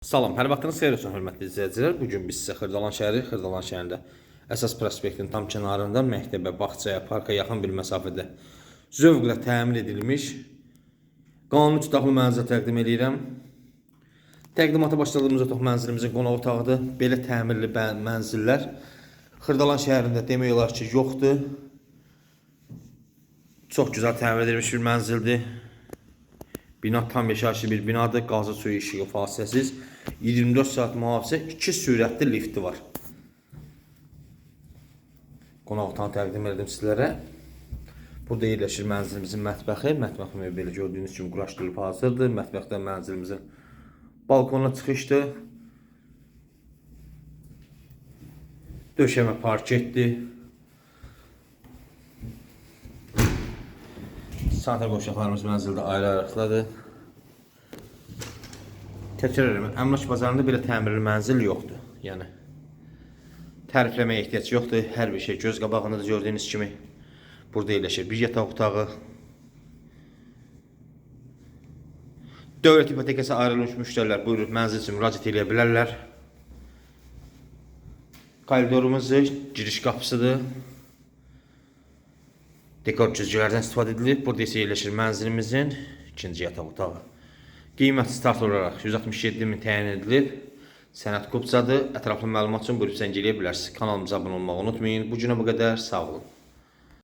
Salam, hər vaxtınız xeyir olsun hörmətli izləyicilər. Bu gün biz sizə Xırdalan şəhəri, Xırdalan şəhərində əsas prospektin tam kənarında məktəbə, bağçaya, parka yaxın bir məsafədə zövqlə təmir edilmiş qanuni tutaqlı mənzil təqdim edirəm. Təqdimata başladığımız otaq mənzilimizin qonaq otağıdır. Belə təmirli mənzillər Xırdalan şəhərində demək olar ki, yoxdur. Çox gözəl təmir edilmiş bir mənzildir. Bina tam yaşayışlı bir binadır. Qazı suyu işığı fasiləsiz. 24 saat mühafizə, 2 sürətli lifti var. Qonaq otağını təqdim edim sizlərə. Burada yerləşir mənzilimizin mətbəxi. Mətbəx belə gördüyünüz kimi quraşdırılıb hazırdır. Mətbəxdən mənzilimizin balkona çıxışdır. Döşəmə parketdir. Sanitar qovşaqlarımız mənzildə ayrı-ayrılıqdadır. Təkrar edirəm, əmlak bazarında belə təmirli mənzil yoxdur. Yəni tərifləməyə ehtiyac yoxdur. Hər bir şey göz qabağındadır gördüyünüz kimi. Burada yerləşir bir yataq otağı. Dövlət ipotekası ayrılmış müştərilər buyurub mənzil üçün müraciət edə bilərlər. Koridorumuz giriş qapısıdır. Dekor cüzgülərdən istifadə edilib. Burada isə yerləşir mənzilimizin ikinci yataq otağı. Qiymət start olaraq 167 min təyin edilib. Sənəd kupçadır. Ətraflı məlumat üçün buyurub zəng eləyə bilərsiniz. Kanalımıza abunə olmağı unutmayın. Bu günə bu qədər. Sağ olun.